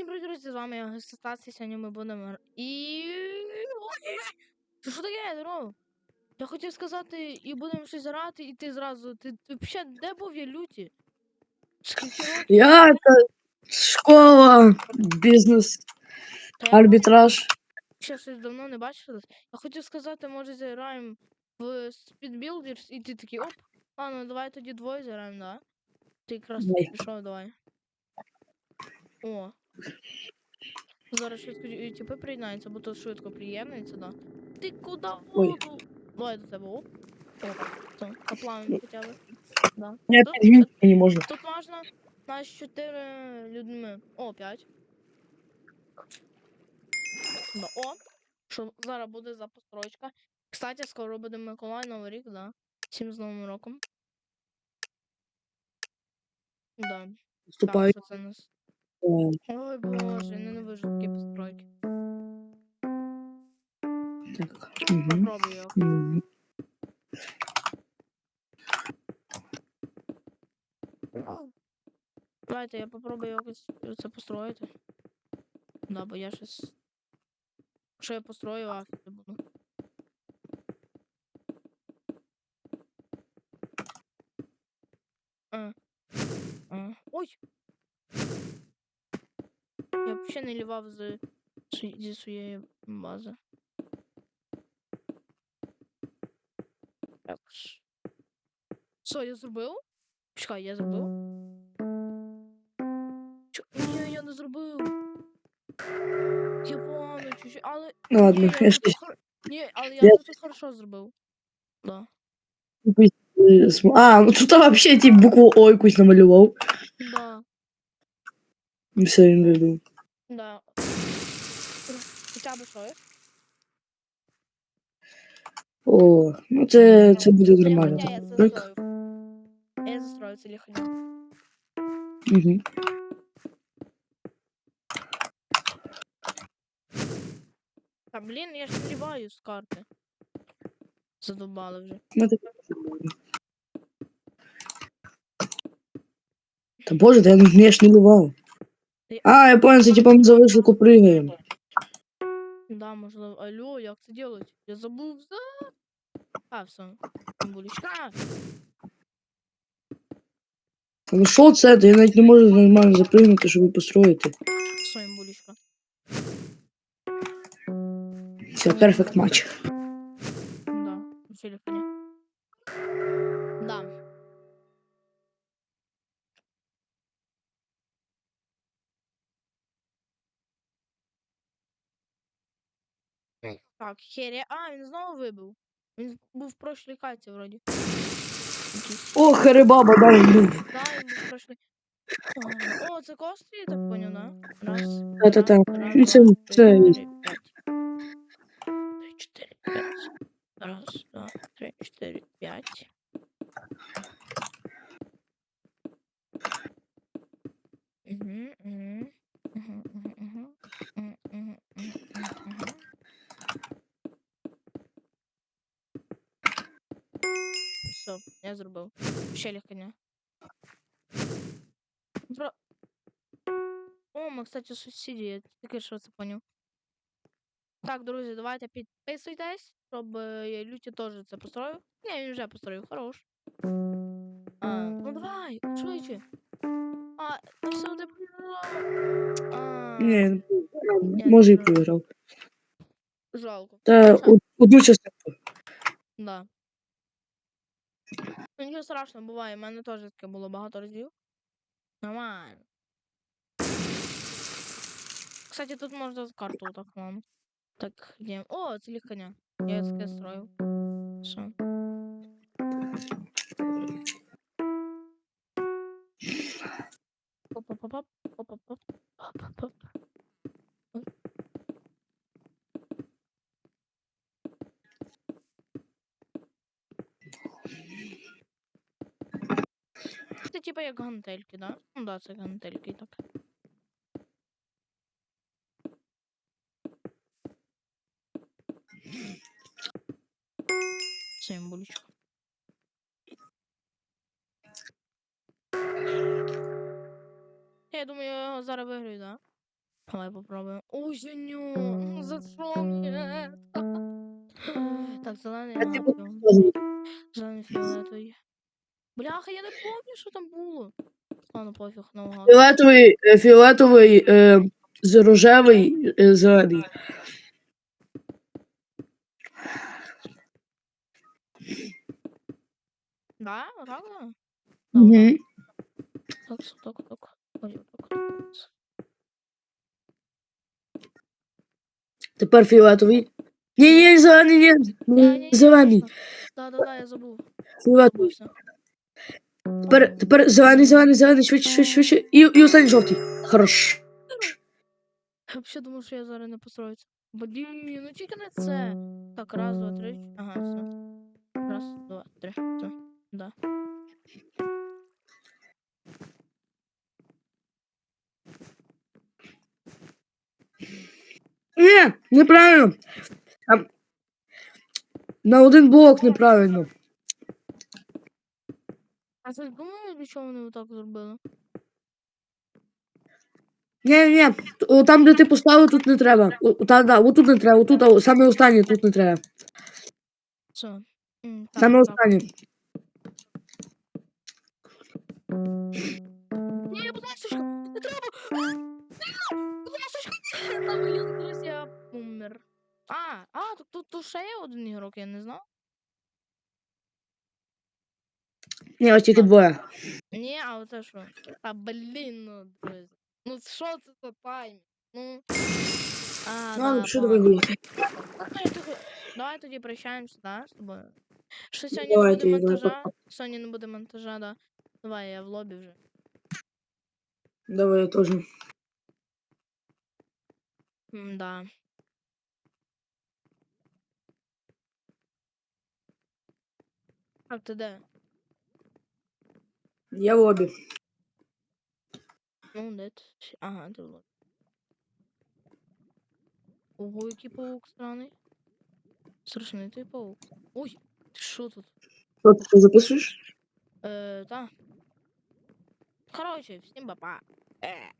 всім привіт, друзі, з вами я Гестастація, сьогодні ми будемо... І... Це що таке, здорово? Я хотів сказати, і будемо щось грати, і ти зразу, ти, ти взагалі де був я люті? Скільки років? Я это школа, бизнес, Та я арбитраж. ще щось давно не бачилась. Я хотів сказати, може зіграємо в Speed Builders, і ти такий, оп, ладно, давай тоді двоє зіграємо, да? Ти якраз Давай. пішов, давай. О. Зараз швидко і типи приєднаються, бо тут швидко приєднується, да. Ти куди воду? Давай до тебе, оп. О, все, хоча б. Да. Нет, Тут, не можно. тут можна нас чотири людьми. О, п'ять. Да, о. Що зараз буде запостройка. Кстати, скоро буде Миколай Новий рік, да. Всім з Новим роком. Да. Так, що це нас? Э, Ой, боже, ненавижу такі постройки. Так. мгм, Попробуй його. мгм. Давайте я попробую якось це построїти. Да, бо я щось. Що я построю, а не буду. А. А. Ой! Я взагалі не лівав з, зі своєї бази. Так. Що, я зробив? Чекай, я зробив? Чо? Ні, я не зробив. Я погано чуть-чуть, але. Ну ладно, ні, я хор... Ні, але я Я- тут хорошо зробив. Да. э, А, ну тут вообще тип букву О якусь намалював. І все, він вибив. Да. Хоча б щось. О, ну це, це буде нормально. я це Так? Я застрою це ліхання. Угу. Та блін, я ж стріваю з карти. Задобали вже. Ну, так. Та боже, та я, ну, я ж не ливав. Ти- А, я понял, це типа ми за вишивку пригаємо. Да, можливо. Алло, як це делать? Я забув за. А, все. Булічка. Та ну що це? Та я навіть не можу нормально запригнути, щоб построїти. Що їм булічка? Все, перфект матч. Так, Хері. А, він знову вибив. Він був в прошлій каті вроді. Якийсь. О, харибаба, да, він був. Да, він був в прошлій. А, О, це кострі, я так поняв, да? Раз. Та-та-та. два, раз, Ну, це- два, три, це- чотири, п'ять. Три, чотири, п'ять. Раз, два, три, чотири, я зробив. Ще легконя. Про... О, ми, кстати, сусіді, я тільки що це поняв. Так, друзі, давайте підписуйтесь, щоб е, я Люті теж це построїв. Ні, він вже построїв, хорош. А, ну давай, швидше. А, ну все, ти програв. А, Ні, Ні, може і добре. програв. жалко. Та Хоча- од- одну частину. Да. Ну нічого страшного, буває, в мене теж таке було багато разів. Нормально. Кстати, тут можна карту так вам. Так, є. О, це ліканя. Я таке строю. Що? Типа як гантельки, да? Ну да, це гантельки так. Символічка. Я думаю, я зараз виграю, да? Давай попробуємо. Ой, Женю, ну за що? Так, зелений, зелений фіолетовий. Бляха, я не пам'ятаю, що там було. Ладно, пофіг, наугад. Фіолетовий, е, фіолетовий, е, з рожевий, е, зелений. Да, правда? Угу. Так, так, так. Ой, так. Тепер фіолетовий. Ні, ні, зелений, ні. ні, Зелений. Да, да, да, я забув. Фіолетовий. Тепер, тепер зелений, зелений, зелений, швидше, швидше, швидше. І, і останній жовтий. Хорош. Я взагалі думав, що я зараз не построюся. Блін, ну тільки не це. Так, раз, два, три. Ага, все. Раз, два, три. Все. Да. Ні, неправильно. Там на один блок неправильно. А ти думаєш, для чого вони отак зробили? Ні, ні, о, там, де ти поставив, тут не треба. О, Та, да, отут не треба, отут, а, саме останнє тут не треба. М, так, Саме так. останнє. Ні, будь ласка, не треба! Будь ласка, А, блін, зараз я помер. А, а, тут, тут, тут ще є один ігрок, я не знав. Ні, ось тільки двоє. Ні, а оце що? Та блін, ну друзі. Ну що це за тайм? Ну. А, Ну, да, що погано. давай. Давай тоді- Давай тоді прощаємося, да, з тобою. Що сьогодні Давай не буде тоді, давай, монтажа? Сьогодні не буде монтажа, да. Давай, я в лобі вже. Давай я теж. М, Да. А ти де? Я в лобі. Ну, нет. Ага, ти в лобі. Ого, який паук странний. Страшний той паук. Ой, ти що тут? Що ти записуєш? Е, та. Короче, всім папа. Е.